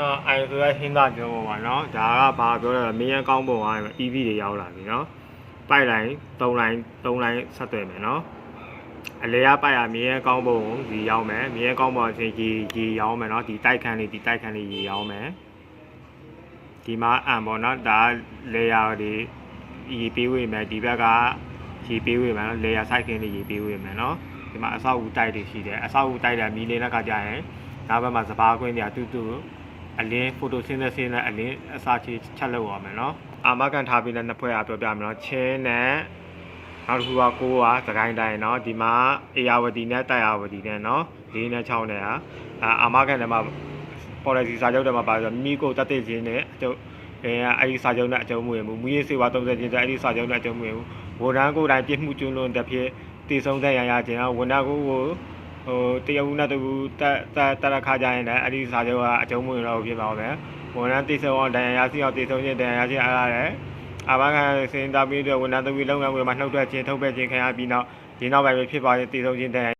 နော်အိုင်ဆိုရဟင်းသားကျော်ပေါ်ပါနော်ဒါကဘာပြောလဲမင်းရန်ကောင်းပုံက EV တွေရောက်လာပြီနော်ပိုက်လိုင်း3လိုင်း3လိုင်းဆက်သွယ်မယ်နော်အလေကပိုက်ရမင်းရန်ကောင်းပုံဒီရောက်မယ်မင်းရန်ကောင်းပုံအချင်းကြီးကြီးရောက်မယ်နော်ဒီတိုက်ခန်းလေးဒီတိုက်ခန်းလေးကြီးရောက်မယ်ဒီမှာအံပေါ့နော်ဒါလေယာတွေရီပေးဝေမယ်ဒီဘက်ကရီပေးဝေမယ်နော်လေယာဆိုင်ခင်းလေးရီပေးဝေမယ်နော်ဒီမှာအဆောက်အဦတိုက်တွေရှိတယ်အဆောက်အဦတိုက်တယ်မီလေးနဲ့ခါကြရင်ဒါဘက်မှာစပါးကွင်းတွေတူတူ အလင်းဖိုတိုဆင်းသက်ဆင်းနဲ့အလင်းအစာချေချက်လုပ်ရမယ်နော်အာမကန်ထားပြီးတဲ့နှစ်ဖွဲ့အပြောပြမယ်နော်ချင်းနဲ့နောက်တစ်ခုကကိုးကသခိုင်းတိုင်းနော်ဒီမှာအေယာဝတီနဲ့တိုက်ယာဝတီနဲ့နော်၄နဲ့6နဲ့ဟာအာအာမကန်ထဲမှာ policy စာချုပ်ထဲမှာပါဆိုမိမိကိုတက်တဲ့ခြင်းနဲ့အကျုပ်အဲအဲ့ဒီစာချုပ်နဲ့အကျုံးမဝင်ဘူးမူရေးစေဝါ30ခြင်းတဲ့အဲ့ဒီစာချုပ်နဲ့အကျုံးမဝင်ဘူးဝန်ထမ်းကိုယ်တိုင်ပြစ်မှုကျွလွန်တဲ့ဖြစ်တည်ဆုံးတဲ့ရရခြင်းဝန်ထမ်းကိုကို ဟိုတရဦးနဲ့တူတက်တက်တက်ခါကြရင်လည်းအဲ့ဒီစာချုပ်ကအကျုံးမဝင်တော့ဖြစ်ပါဦးမယ်ဝန်ထမ်းတည်ဆုံးအောင်တရားရစီအောင်တည်ဆုံးခြင်းတရားရခြင်းအားရတယ်အဘကန်စင်တာပြီးတော့ဝန်ထမ်းသူကြီးလုပ်ငန်းတွေမှာနှုတ်ထွက်ခြင်းထုတ်ပယ်ခြင်းခံရပြီးနောက်ဒီနောက်ပိုင်းဖြစ်ပါရင်တည်ဆုံးခြင်းတရား